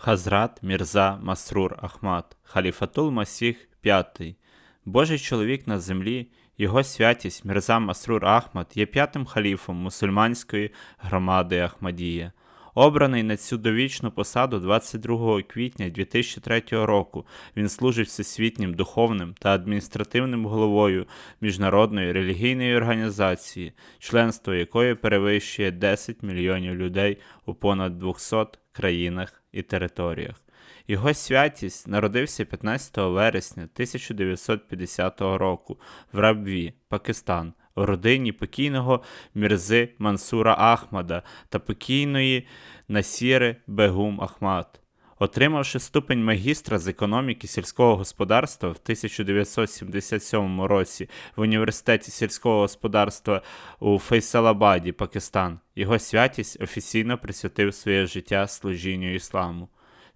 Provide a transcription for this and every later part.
Хазрат Мірза Масрур Ахмад, Халіфатул Масіх V, Божий чоловік на землі, його святість Мірза Масрур Ахмад є п'ятим халіфом мусульманської громади Ахмадія. Обраний на цю довічну посаду 22 квітня 2003 року, він служить всесвітнім духовним та адміністративним головою міжнародної релігійної організації, членство якої перевищує 10 мільйонів людей у понад 200 країнах і територіях. Його святість народився 15 вересня 1950 року в Рабві, Пакистан, родині покійного Мірзи Мансура Ахмада та покійної Насіри Бегум Ахмад. Отримавши ступень магістра з економіки сільського господарства в 1977 році в університеті сільського господарства у Фейсалабаді, Пакистан, його святість офіційно присвятив своє життя служінню ісламу.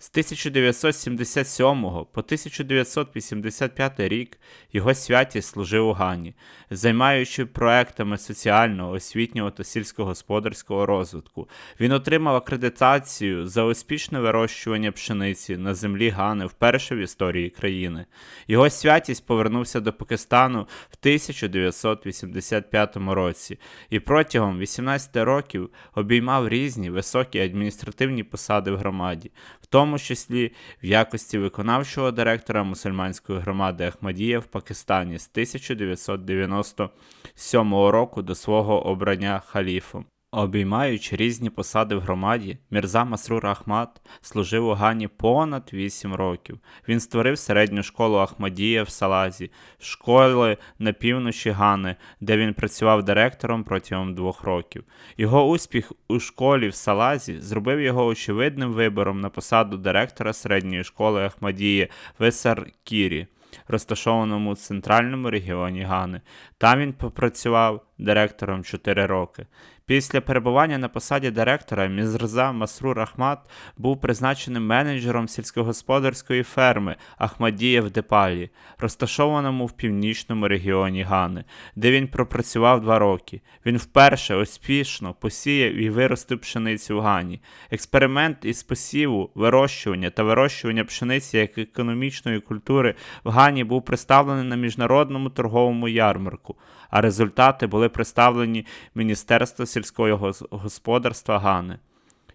З 1977 по 1985 рік його святість служив у Гані, займаючи проектами соціального, освітнього та сільськогосподарського розвитку. Він отримав акредитацію за успішне вирощування пшениці на землі Гани вперше в історії країни. Його святість повернувся до Пакистану в 1985 році і протягом 18 років обіймав різні високі адміністративні посади в громаді, в тому числі в якості виконавчого директора мусульманської громади Ахмадія в Пакистані з 1997 року до свого обрання халіфом. Обіймаючи різні посади в громаді, Мірза Масрур Ахмад служив у Гані понад 8 років. Він створив середню школу Ахмадія в Салазі, школи на півночі Гани, де він працював директором протягом двох років. Його успіх у школі в Салазі зробив його очевидним вибором на посаду директора середньої школи Ахмадії в Есаркірі, розташованому у центральному регіоні Гани. Там він попрацював директором 4 роки. Після перебування на посаді директора Мізрза Масрур Ахмад був призначеним менеджером сільськогосподарської ферми Ахмадія в Депалі, розташованому в північному регіоні Гани, де він пропрацював два роки. Він вперше успішно посіяв і виростив пшеницю в Гані. Експеримент із посіву, вирощування та вирощування пшениці як економічної культури в Гані був представлений на міжнародному торговому ярмарку, а результати були представлені Міністерству сільського господарства Гани.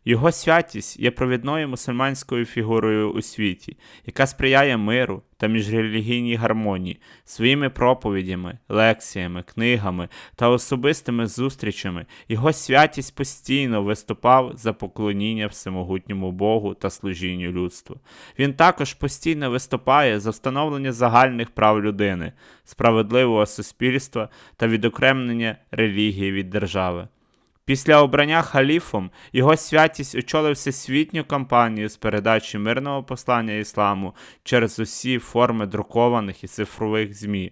Його святість є провідною мусульманською фігурою у світі, яка сприяє миру та міжрелігійній гармонії своїми проповідями, лекціями, книгами та особистими зустрічами. Його святість постійно виступав за поклоніння всемогутньому Богу та служінню людству. Він також постійно виступає за встановлення загальних прав людини, справедливого суспільства та відокремлення релігії від держави. Після обрання халіфом його святість очолив всесвітню кампанію з передачі мирного послання ісламу через усі форми друкованих і цифрових ЗМІ.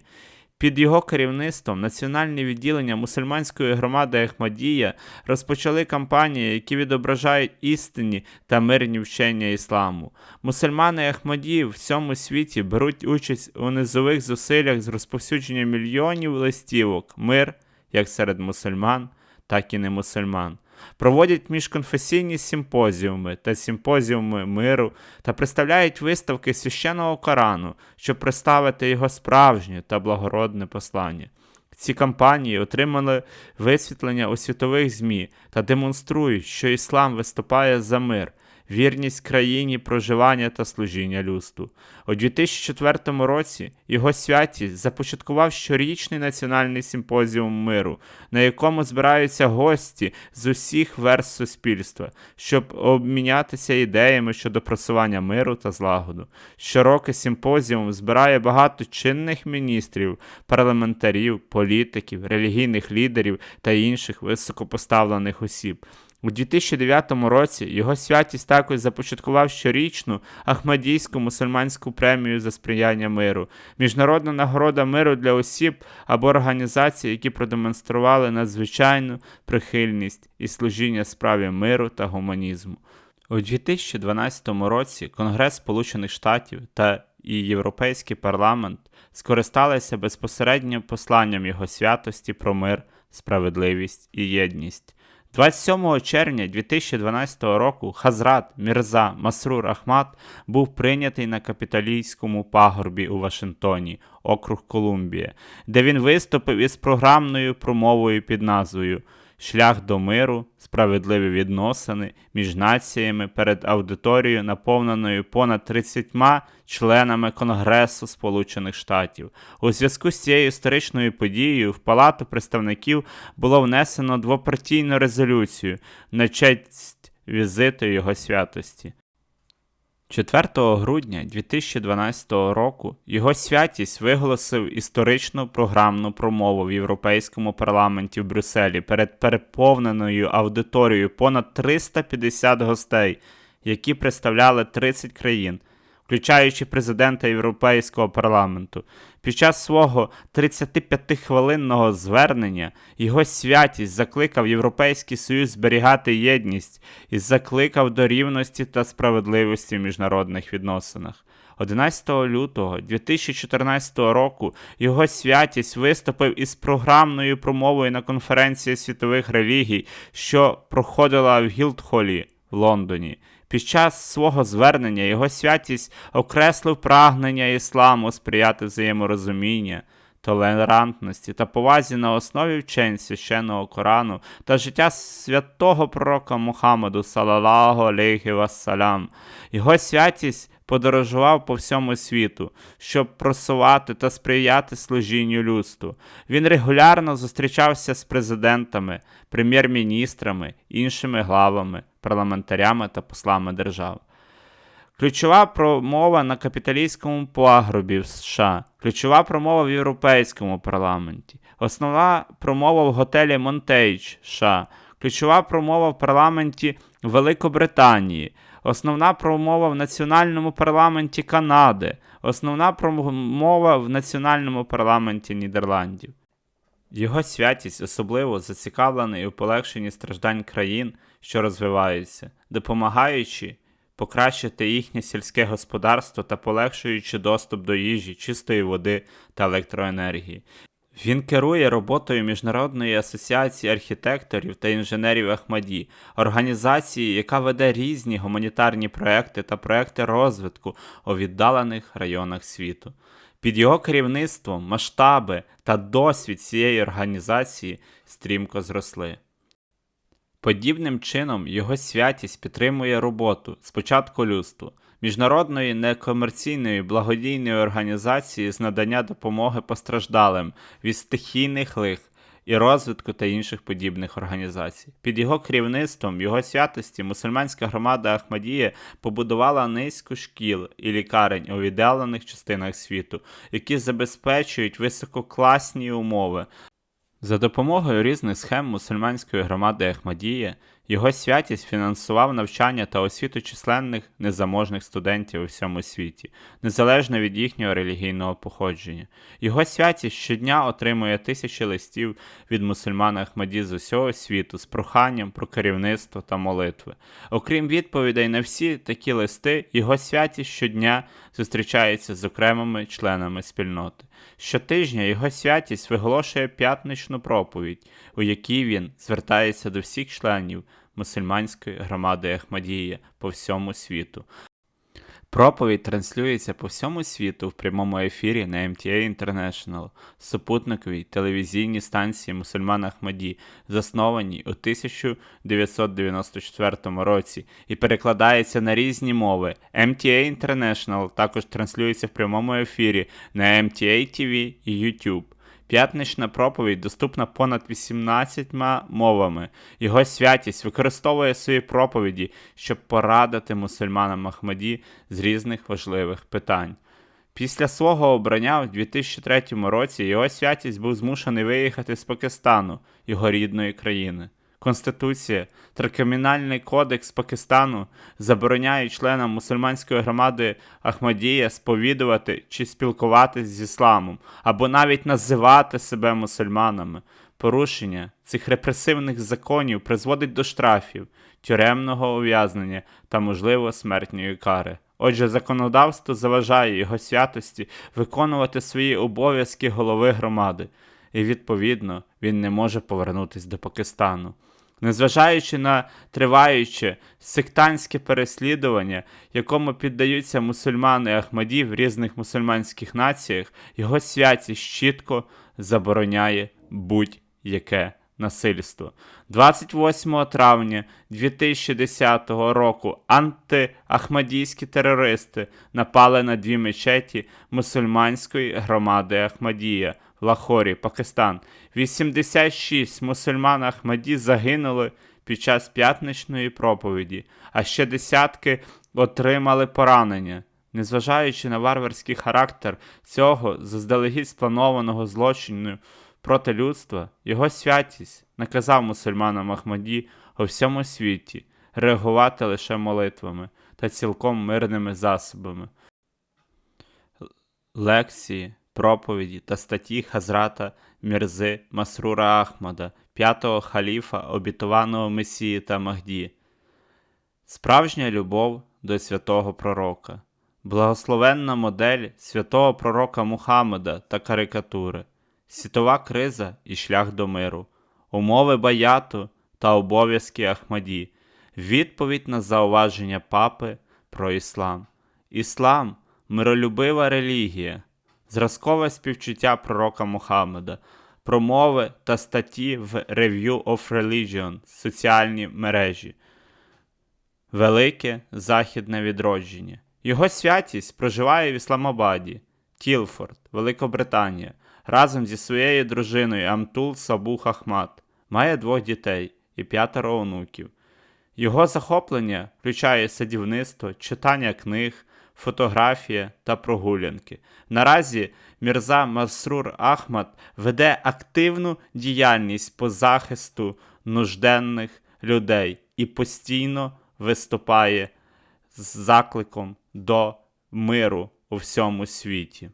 Під його керівництвом національні відділення мусульманської громади Ахмадія розпочали кампанії, які відображають істинні та мирні вчення ісламу. Мусульмани Ахмадії в всьому світі беруть участь у низових зусиллях з розповсюдження мільйонів листівок, мир як серед мусульман так і не мусульман. Проводять міжконфесійні симпозіуми та симпозіуми миру та представляють виставки священного Корану, щоб представити його справжнє та благородне послання. Ці кампанії отримали висвітлення у світових ЗМІ та демонструють, що іслам виступає за мир, вірність країні проживання та служіння людству. У 2004 році його святість започаткував щорічний національний симпозіум миру, на якому збираються гості з усіх верст суспільства, щоб обмінятися ідеями щодо просування миру та злагоду. Щороки симпозіум збирає багато чинних міністрів, парламентарів, політиків, релігійних лідерів та інших високопоставлених осіб. У 2009 році його святість також започаткував щорічну Ахмадійську мусульманську премію за сприяння миру, міжнародна нагорода миру для осіб або організацій, які продемонстрували надзвичайну прихильність і служіння справі миру та гуманізму. У 2012 році Конгрес Сполучених Штатів та і Європейський парламент скористалися безпосереднім посланням його святості про мир, справедливість і єдність. 27 червня 2012 року Хазрат Мірза Масрур Ахмат був прийнятий на капіталійському пагорбі у Вашингтоні, округ Колумбія, де він виступив із програмною промовою під назвою Шлях до миру, справедливі відносини між націями перед аудиторією, наповненою понад 30 членами Конгресу Сполучених Штатів. У зв'язку з цією історичною подією в Палату представників було внесено двопартійну резолюцію на честь візиту його святості. 4 грудня 2012 року його святість виголосив історичну програмну промову в Європейському парламенті в Брюсселі перед переповненою аудиторією понад 350 гостей, які представляли 30 країн, включаючи президента Європейського парламенту. Під час свого 35-хвилинного звернення його святість закликав Європейський Союз зберігати єдність і закликав до рівності та справедливості в міжнародних відносинах. 11 лютого 2014 року його святість виступив із програмною промовою на конференції світових релігій, що проходила в Гілдхолі в Лондоні. Під час свого звернення його святість окреслив прагнення ісламу сприяти взаєморозуміння, толерантності та повазі на основі вчень священного Корану та життя святого пророка Мухаммаду, салалаху алейхі вассалям. Його святість подорожував по всьому світу, щоб просувати та сприяти служінню людству. Він регулярно зустрічався з президентами, прем'єр-міністрами, іншими главами, парламентарями та послами держав. Ключова промова на капіталістському пагробі в США, ключова промова в Європейському парламенті, основна промова в готелі Монтейдж США, ключова промова в парламенті Великобританії, основна промова в Національному парламенті Канади, основна промова в Національному парламенті Нідерландів. Його святість особливо зацікавлений у полегшенні страждань країн, що розвиваються, допомагаючи покращити їхнє сільське господарство та полегшуючи доступ до їжі, чистої води та електроенергії. Він керує роботою Міжнародної асоціації архітекторів та інженерів Ахмаді, організації, яка веде різні гуманітарні проекти та проекти розвитку у віддалених районах світу. Під його керівництвом масштаби та досвід цієї організації стрімко зросли. Подібним чином його святість підтримує роботу спочатку людству, міжнародної некомерційної благодійної організації з надання допомоги постраждалим від стихійних лих і розвитку та інших подібних організацій. Під його керівництвом його святості мусульманська громада Ахмадія побудувала низку шкіл і лікарень у віддалених частинах світу, які забезпечують висококласні умови. За допомогою різних схем мусульманської громади Ахмадія його святість фінансував навчання та освіту численних незаможних студентів у всьому світі, незалежно від їхнього релігійного походження. Його святість щодня отримує тисячі листів від мусульман Ахмаді з усього світу з проханням про керівництво та молитви. Окрім відповідей на всі такі листи, його святість щодня зустрічається з окремими членами спільноти. Щотижня його святість виголошує п'ятничну проповідь, у якій він звертається до всіх членів мусульманської громади Ахмадії по всьому світу. Проповідь транслюється по всьому світу в прямому ефірі на MTA International, супутниковій телевізійній станції Мусульман Ахмаді, заснованій у 1994 році, і перекладається на різні мови. MTA International також транслюється в прямому ефірі на MTA TV і YouTube. П'ятнична проповідь доступна понад 18 мовами. Його святість використовує свої проповіді, щоб порадити мусульманам Ахмаді з різних важливих питань. Після свого обрання в 2003 році його святість був змушений виїхати з Пакистану, його рідної країни. Конституція та Кримінальний кодекс Пакистану забороняють членам мусульманської громади Ахмадія сповідувати чи спілкуватись з ісламом, або навіть називати себе мусульманами. Порушення цих репресивних законів призводить до штрафів, тюремного ув'язнення та, можливо, смертної кари. Отже, законодавство заважає його святості виконувати свої обов'язки голови громади, і, відповідно, він не може повернутися до Пакистану. Незважаючи на триваюче сектантське переслідування, якому піддаються мусульмани Ахмаді в різних мусульманських націях, його святість чітко забороняє будь-яке насильство. 28 травня 2010 року антиахмадійські терористи напали на дві мечеті мусульманської громади Ахмадія Лахорі, Пакистан. 86 мусульман Ахмаді загинули під час п'ятничної проповіді, а ще десятки отримали поранення. Незважаючи на варварський характер цього заздалегідь спланованого злочину проти людства, його святість наказав мусульманам Ахмаді у всьому світі реагувати лише молитвами та цілком мирними засобами. Лекції, проповіді та статті Хазрата Мірзи Масрура Ахмада, п'ятого халіфа, обітованого Месії та Махді. Справжня любов до святого пророка, благословенна модель святого пророка Мухаммеда та карикатури, світова криза і шлях до миру, умови баяту та обов'язки Ахмаді, відповідь на зауваження папи про іслам. Іслам миролюбива релігія, зразкове співчуття пророка Мухаммеда, промови та статті в Review of Religion, соціальні мережі. Велике західне відродження. Його святість проживає в Ісламабаді, Тілфорд, Великобританія, разом зі своєю дружиною Амтул Сабух Ахмат. Має двох дітей і п'ятеро онуків. Його захоплення включає садівництво, читання книг, фотографія та прогулянки. Наразі Мірза Масрур Ахмад веде активну діяльність по захисту нужденних людей і постійно виступає з закликом до миру у всьому світі.